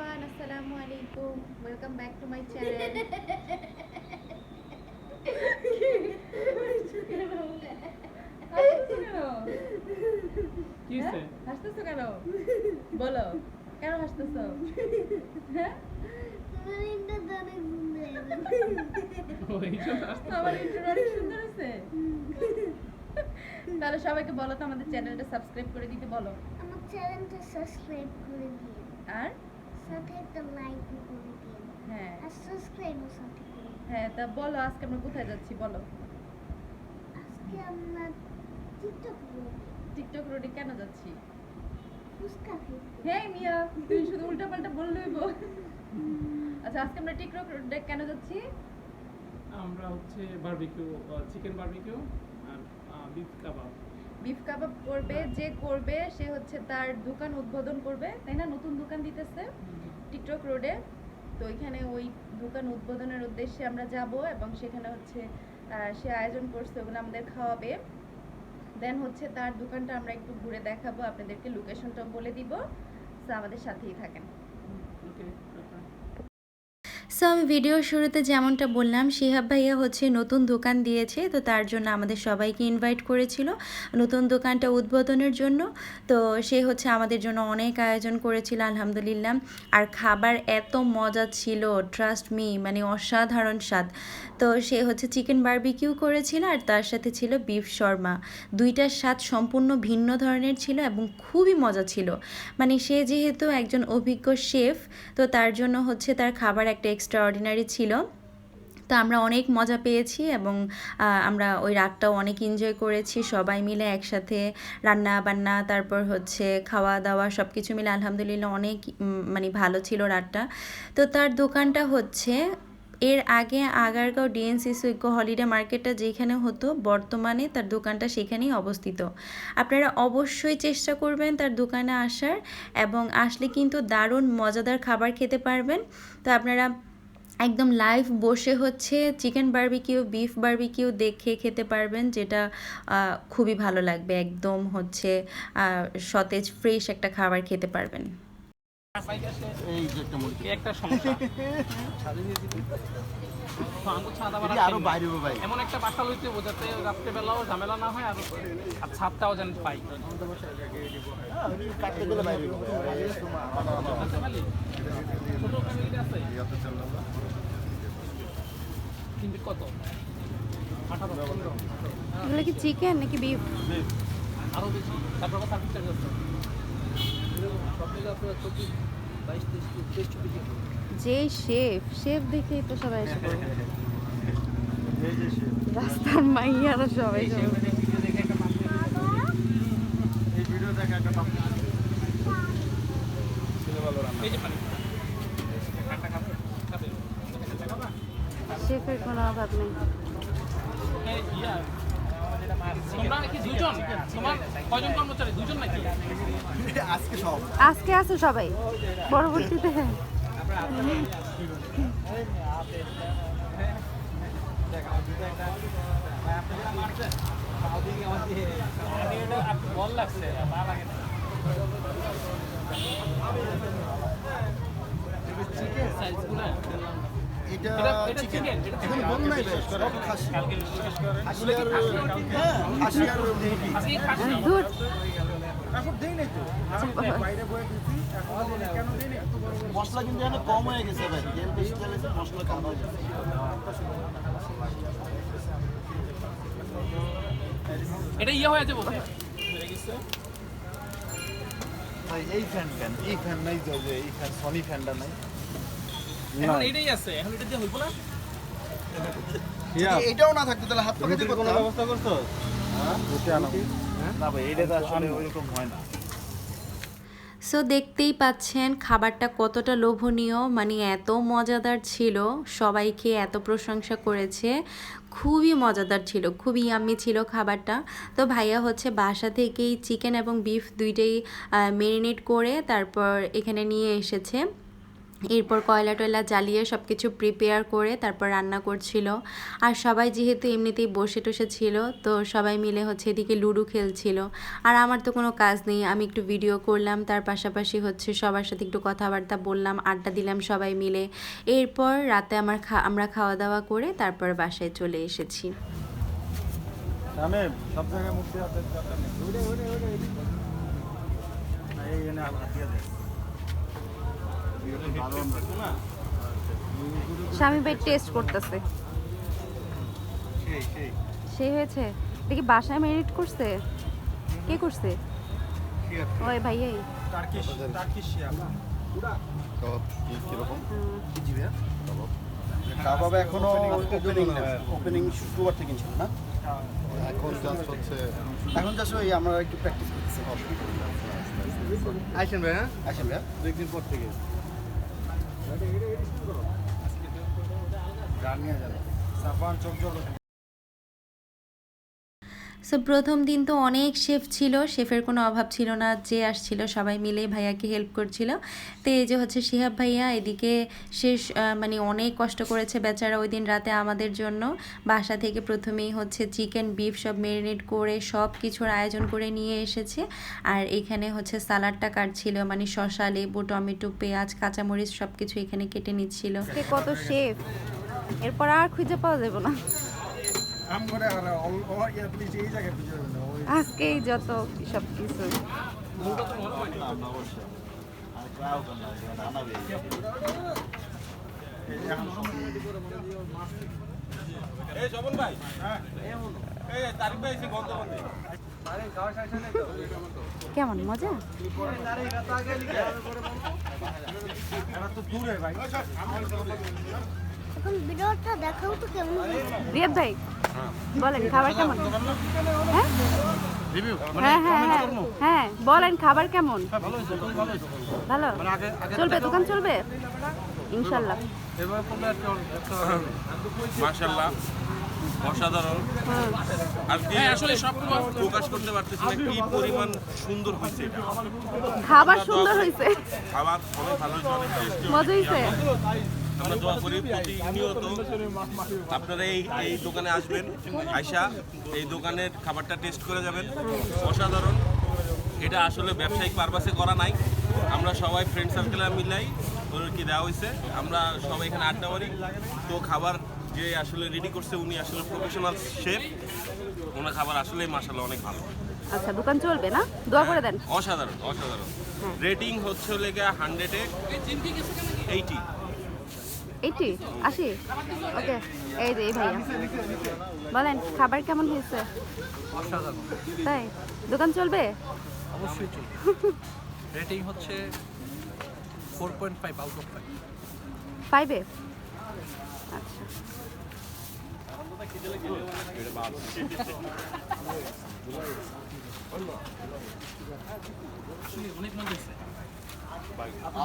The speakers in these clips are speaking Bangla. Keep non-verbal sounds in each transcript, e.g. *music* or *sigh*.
এভরিওয়ান আসসালামু আলাইকুম welcome back to my channel হাসতেছো কেন? বলো। কেন হাসতেছো? হ্যাঁ? ও, এই জন্য আসতে আমার পারে। সুন্দর আছে তাহলে সবাইকে বলো তো আমাদের চ্যানেলটা সাবস্ক্রাইব করে দিতে বলো। আমার চ্যানেলটা সাবস্ক্রাইব করে দিন আর? সাথে একটা লাইক করে দিন হ্যাঁ। আর সাবস্ক্রাইবও সাথে করে হ্যাঁ তা বলো আজকে আমরা কোথায় যাচ্ছি বলো। আজকে আমরা টিকটক টিকটক রোডে কেন যাচ্ছি? ফুচকা খেতে। হ্যাঁ মিয়া তুমি শুধু উল্টা পাল্টা বললেই বল। আচ্ছা আজকে আমরা টিকটক রোডে কেন যাচ্ছি? আমরা হচ্ছে বারবিকিউ চিকেন বারবিকিউ আর বিফ কাবাব বিফ কাবাব করবে যে করবে সে হচ্ছে তার দোকান উদ্বোধন করবে তাই না? নতুন দোকান দিতেছে। টিকটক রোডে। তো ওইখানে ওই দোকান উদ্বোধনের উদ্দেশ্যে আমরা যাব এবং সেখানে হচ্ছে সে আয়োজন করছে, ওগুলো আমাদের খাওয়াবে। দেন হচ্ছে তার দোকানটা আমরা একটু ঘুরে দেখাবো, আপনাদেরকে লোকেশনটা বলে দিব। আমাদের সাথেই থাকেন। সো আমি ভিডিওর শুরুতে যেমনটা বললাম, শিহাব ভাইয়া হচ্ছে নতুন দোকান দিয়েছে, তো তার জন্য আমাদের সবাইকে ইনভাইট করেছিল নতুন দোকানটা উদ্বোধনের জন্য। তো সে হচ্ছে আমাদের জন্য অনেক আয়োজন করেছিল, আলহামদুলিল্লাহ। আর খাবার এত মজা ছিল ট্রাস্ট মি মানে অসাধারণ স্বাদ। তো সে হচ্ছে চিকেন বারবিকিউ করেছিল, আর তার সাথে ছিল বিফ শর্মা। দুইটার স্বাদ সম্পূর্ণ ভিন্ন ধরনের ছিল এবং খুবই মজা ছিল। মানে সে যেহেতু একজন অভিজ্ঞ শেফ তো তার জন্য হচ্ছে তার খাবার একটা এক্সট্রা অর্ডিনারি ছিল। তো আমরা অনেক মজা পেয়েছি এবং আমরা ওই রাতটাও অনেক এনজয় করেছি। সবাই মিলে একসাথে রান্না বান্না, তারপর হচ্ছে খাওয়া দাওয়া সব কিছু মিলে আলহামদুলিল্লাহ অনেক মানে ভালো ছিল রাতটা। তো তার দোকানটা হচ্ছে, এর আগে আগারগাঁও ডিএনসি সুইকো হলিডে মার্কেটটা যেখানে হতো, বর্তমানে তার দোকানটা সেখানেই অবস্থিত। আপনারা অবশ্যই চেষ্টা করবেন তার দোকানে আসার এবং আসলে কিন্তু দারুণ মজাদার খাবার খেতে পারবেন। তো আপনারা একদম লাইভ বসে হচ্ছে চিকেন বার্বিকিউ বিফ বার্বিকিউ দেখে খেতে পারবেন যেটা খুবই ভালো লাগবে। একদম হচ্ছে সতেজ ফ্রেশ একটা খাবার খেতে পারবেন। একটা একটা সমস্যা। *laughs* ভাই। এমন একটা বাসা লইতে বোঝাতে রাত্রেবেলাও ঝামেলা না হয় আর ছাদটাও যেন পাই। কত? এগুলো কি চিকেন নাকি বিফ আরও বেশি। তারপর আবার সার্ভিস চার্জ আছে যে শেফ শেফ দেখেই তো সবাই এসে পড়বে। রাস্তার মাইয়ারা সবাই শেফের কোনো অভাব নেই। এই তোমরা কি দুজন? তোমার কয়জন কর্মচারী? দুজন নাকি? আজকে সব। আজকে আছে সবাই। পরবর্তীতে। বল লাগছে এটা চিকেন এখন। বল নাই ভাই সব খাসি। জিজ্ঞেস করেন খাসি আর হ্যাঁ খাসি আর মুরগি আজকে খাসি না। দূর মশলা কিন্তু এখানে কম হয়ে গেছে ভাই। তেল বেশি চালিয়েছে মশলা কম হয়ে গেছে এটা ইয়ে হয়ে যাব ভাই এই ফ্যান ফ্যান এই ফ্যান নাই যে এই ফ্যান সনি ফ্যানটা নাই। এখন এটাই আছে এখন এটা দিয়ে হইব না? এটাও না থাকতো তাহলে হাত পাখা দিয়ে কোনো ব্যবস্থা করছ? না ভাই এটা তো আসলে ওইরকম হয় না। সো দেখতেই পাচ্ছেন খাবারটা কতটা লোভনীয়। মানে এত মজাদার ছিল। সবাইকে এত প্রশংসা করেছে। খুবই মজাদার ছিল। খুবই ইয়াম্মি ছিল খাবারটা। তো ভাইয়া হচ্ছে বাসা থেকেই চিকেন এবং বিফ দুইটাই মেরিনেট করে তারপর এখানে নিয়ে এসেছে। এরপর কয়লা টয়লা জ্বালিয়ে সব কিছু প্রিপেয়ার করে তারপর রান্না করছিল। আর সবাই যেহেতু এমনিতেই বসে টসে ছিল, তো সবাই মিলে হচ্ছে এদিকে লুডো খেলছিল। আর আমার তো কোনো কাজ নেই, আমি একটু ভিডিও করলাম, তার পাশাপাশি হচ্ছে সবার সাথে একটু কথাবার্তা বললাম, আড্ডা দিলাম সবাই মিলে। এরপর রাতে আমার আমরা খাওয়া দাওয়া করে তারপর বাসায় চলে এসেছি। সব জায়গায় স্বামী ভাই টেস্ট করতেছে। সেই সে হয়েছে? দেখি বাসায় মেরিট করছে? কে করছে? ওই ভাইয়াই। টার্কিশ টার্কিশ কাবাব এখনও ওপেনিং ওপেনিং শুক্রবার থেকে ছিল না এখন জাস্ট হচ্ছে এখন জাস্ট ওই আমরা একটু প্র্যাকটিস করতেছি। আইসেন ভাই হ্যাঁ আসেন ভাইয়া। দুই দিন পর থেকে। গান নিয়ে যাবে। সাফান চোখ সো প্রথম দিন তো অনেক শেফ ছিল শেফের কোনো অভাব ছিল না, যে আসছিল সবাই মিলে ভাইয়াকে হেল্প করছিল। তো এই যে হচ্ছে শিহাব ভাইয়া, এদিকে শেষ মানে অনেক কষ্ট করেছে বেচারা ওই দিন রাতে আমাদের জন্য। বাসা থেকে প্রথমেই হচ্ছে চিকেন বিফ সব ম্যারিনেট করে সব কিছুর আয়োজন করে নিয়ে এসেছে। আর এখানে হচ্ছে সালাডটা কাটছিল মানে শসা, লেবু, টমেটো, পেঁয়াজ, কাঁচামরিচ সব কিছু এখানে কেটে নিচ্ছিল। কত শেফ এরপর আর খুঁজে পাওয়া যাবে না। আজকেই যত সব কিছু। কেমন মজা? তো দূরে ভাই। এখন ভিডিওটা দেখাও তো কেমন রিয়াদ ভাই বলেন খাবার কেমন? হ্যাঁ? হ্যাঁ হ্যাঁ হ্যাঁ হ্যাঁ বলেন খাবার কেমন? ভালো চলবে দোকান চলবে? ইনশাল্লাহ। মাশাল্লাহ অসাধারণ। হ্যাঁ আসলে সব প্রকাশ করতে পারতেছি না কি পরিমাণ সুন্দর হয়েছে খাবার সুন্দর হয়েছে। খাবার অনেক ভালো হয়েছে অনেক মজা হয়েছে। আমরা দোয়া করি প্রতিনিয়ত আপনারা এই এই দোকানে আসবেন। আয়সা এই দোকানের খাবারটা টেস্ট করে যাবেন। অসাধারণ। এটা আসলে ব্যবসায়িক পারপাসে করা নাই। আমরা সবাই ফ্রেন্ড সার্কেলে মিলাই কি দেওয়া হয়েছে। আমরা সবাই এখানে আড্ডা মারি। তো খাবার যে আসলে রেডি করছে উনি আসলে প্রফেশনাল শেফ ওনার খাবার আসলে মাসাল্লাহ অনেক ভালো। আচ্ছা দোকান চলবে না? দোয়া করে দেন। অসাধারণ অসাধারণ। রেটিং হচ্ছে লেগে হান্ড্রেডে এইটি এইটি আশি? ওকে এই যে এই ভাইয়া। বলেন খাবার কেমন হয়েছে? তাই? দোকান চলবে? অবশ্যই চলবে। রেটিং হচ্ছে four point five out of five পাইবে আচ্ছা। অনেক মজা হয়েছে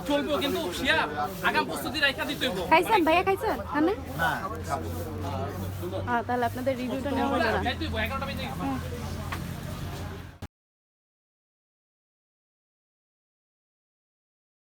চলবে কিন্তু শিয়া আগাম প্রস্তুতি রাখা দিতে খাইছেন? ভাইয়া খাইছেন? খানে হ্যাঁ তাহলে আপনাদের রিভিউটা নেওয়া হলো না।